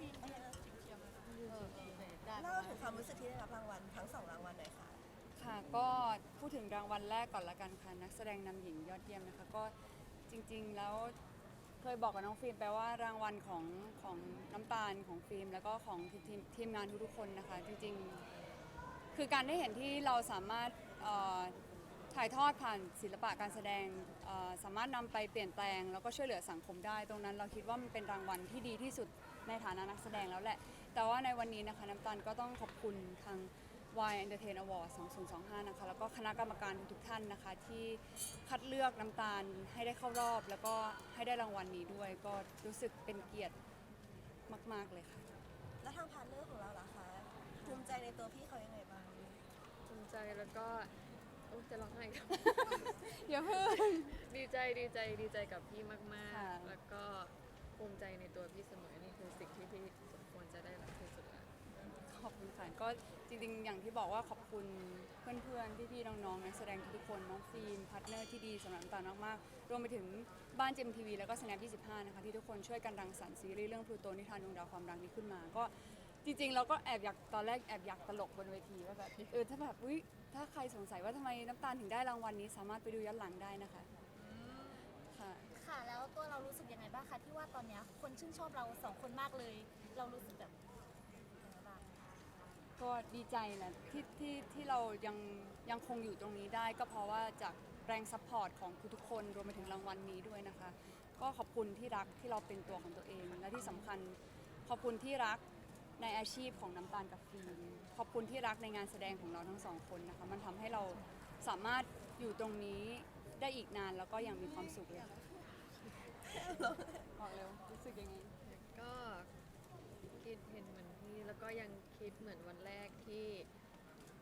นึ่งเออได้เล่าถึงความรู้สึกที่ได้รับรางวัลทั้งสองรางวัลหน่อยค่ะ ค่ะก็พูดถึงรางวัลแรกก่อนละกันค่ะ นักแสดงนำหญิงยอดเยี่ยมนะคะ ก็จริงๆแล้วเคยบอกกับน้องฟิล์มไปว่ารางวัลของของน้ำตาลของฟิล์มแล้วก็ของทีมทีมงานทุกๆคนนะคะ จริงๆ คือการได้เห็นที่เราสามารถเอ่อถ่ายทอดผ่านศิลปะการแสดง เอ่อสามารถนำไปเปลี่ยนแปลง แล้วก็ช่วยเหลือสังคมได้ ตรงนั้นเราคิดว่ามันเป็นรางวัลที่ดีที่สุดในฐานะนักแสดงแล้วแหละ แต่ว่าในวันนี้นะคะน้ำตาลก็ต้องขอบคุณทาง Y Entertain Award 2025 นะคะ แล้วก็คณะกรรมการทุกๆท่านนะคะ ที่คัดเลือกน้ำตาลให้ได้เข้ารอบ แล้วก็ให้ได้รางวัลนี้ด้วย ก็รู้สึกเป็นเกียรติมาก ๆ เลยค่ะ แล้วทางพาร์ทเนอร์ของเราล่ะคะภูมิใจในตัวพี่เขายังไงบ้าง ภูมิใจแล้วก็ โอ้จะร้องไห้ครับ อย่าเพิ่ง ดีใจดีใจดีใจกับพี่มากค่ะ ๆ แล้วก็ภูมิใจในตัวพี่เสมอนี่คือสิ่งที่พี่สมควรจะได้รับที่สุดแล้ว ขอบคุณค่ะก็จริงๆ อย่างที่บอกว่าขอบคุณเพื่อนๆ พี่ๆ น้องๆ นักแสดงทุกๆคน น้องฟิล์มพาร์ทเนอร์ที่ดีสำหรับน้ำตาลมากๆ รวมไปถึงบ้านเจมทีวีแล้วก็ snap 25 นะคะ ที่ทุกคนช่วยกันรังสรรค์ซีรีส์เรื่องพลูโตนิทานดวงดาวความรักนี้ขึ้นมา ก็ จริงๆ เราก็แอบอยากตอนแรกแอบอยากตลกบนเวทีว่าแบบเออถ้าแบบอุ้ยถ้าใครสงสัยว่าทำไมน้ำตาลถึงได้รางวัลนี้สามารถไปดูย้อนหลังได้นะคะค่ะ ค่ะ แล้วตัวเรารู้สึกยังไงบ้างคะที่ว่าตอนเนี้ยคนชื่นชอบเราสองคนมากเลย เรารู้สึกแบบยังไงบ้างก็ดีใจแหละที่ที่ที่เรายังยังคงอยู่ตรงนี้ได้ ก็เพราะว่าจากแรงซัพพอร์ตของทุกๆคนรวมไปถึงรางวัลนี้ด้วยนะคะ ก็ขอบคุณที่รักที่เราเป็นตัวของตัวเอง และที่สำคัญขอบคุณที่รัก ในอาชีพของน้ำตาลกับฟิล์มขอบคุณที่รักในงานแสดงของเราทั้งสองคนนะคะ มันทำให้เราสามารถอยู่ตรงนี้ได้อีกนานแล้วก็ยังมีความสุขเลยค่ะบอกเร็วรู้สึกยังไงก็คิดเห็นเหมือนพี่แล้วก็ยังคิดเหมือนวันแรกที่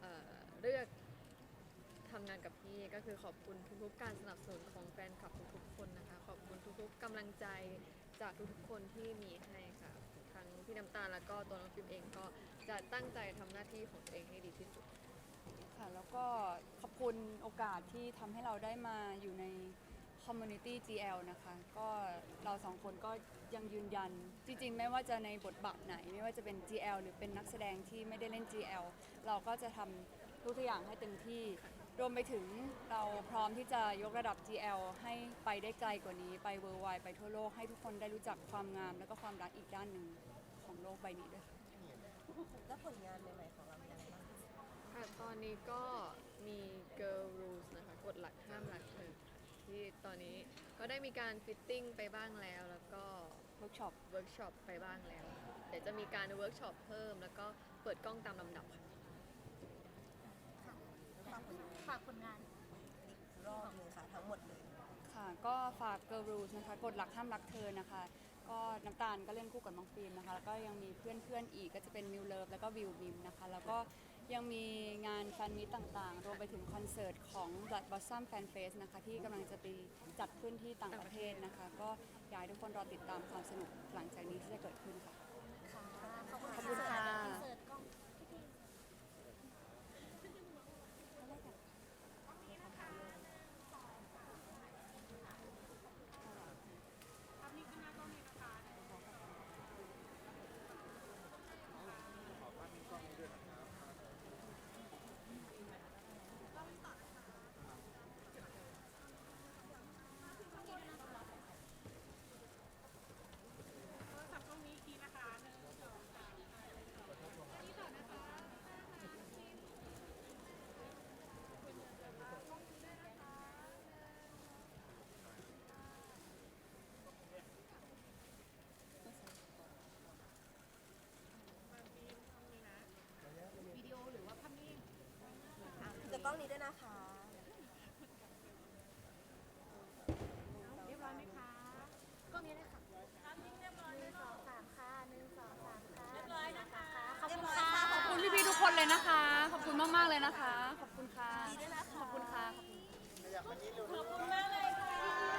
เอ่อเลือกทำงานกับพี่ก็คือขอบคุณทุกๆการสนับสนุนของแฟนคลับทุกๆคนนะคะ ขอบคุณทุกๆกำลังใจ จากทุกๆคนที่มีให้ค่ะทั้งพี่น้ำตาลแล้วก็ตัวน้องฟิล์มเองก็จะตั้งใจทำหน้าที่ของตัวเองให้ดีที่สุด ค่ะแล้วก็ขอบคุณโอกาสที่ทำให้เราได้มาอยู่ใน Community GL นะคะ ก็เราสองคนก็ยังยืนยัน จริงๆ ไม่ว่าจะในบทบาทไหน ไม่ว่าจะเป็น GL หรือเป็นนักแสดงที่ไม่ได้เล่น GL เราก็จะทำทุกอย่างให้เต็มที่ รวมไปถึงเราพร้อมที่จะยกระดับ GL ให้ไปได้ไกลกว่านี้ไปเวอร์ไวไปทั่วโลกให้ทุกคนได้รู้จักความงาม และก็ความรักอีกด้านหนึ่งของโลกใบนี้ด้วยค่ะแล้วผลงานใหม่ๆของเราเป็นยังไงบ้างคะค่ะตอนนี้ก็มี Girl Rules นะคะกฎหลักห้ามรักเธอที่ตอนนี้ก็ได้มีการฟิตติ้งไปบ้างแล้ว แล้วก็เวิร์กช็อปเวิร์กช็อปไปบ้างแล้ว เดี๋ยวจะมีการเวิร์กช็อปเพิ่ม แล้วก็เปิดกล้องตามลำดับค่ะ ฝากผลงาน อีกรอบหนึ่งค่ะทั้งหมดเลย ค่ะก็ฝาก Girl Rules นะคะกฎหลักห้ามรักเธอนะคะ ก็น้ำตาลก็เล่นคู่กับน้องฟิล์มนะคะ แล้วก็ยังมีเพื่อนๆอีกก็จะเป็นมิวเลิฟแล้วก็วิวบิมนะคะ แล้วก็ยังมีงานแฟนมิตต่างๆ รวมไปถึงคอนเสิร์ตของ Blood Blossom Fan Fest นะคะ ที่กำลังจะไปจัดขึ้นที่ต่างประเทศนะคะ ก็อยากให้ทุกคนรอติดตามความสนุกหลังจากนี้ที่จะเกิดขึ้นค่ะค่ะขอบคุณขอบคุณค่ะ คะ เรียบร้อยไหมคะก็นี้เลยค่ะนเรียบร้อยหลนึ่ค่ะคะเรียบร้อยนะคะ ขอบคุณค่ะขอบคุณพี่ๆทุกคนเลยนะคะ ขอบคุณมากๆเลยนะคะ ขอบคุณค่ะ ขอบคุณค่ะ ขอบคุณมากเลย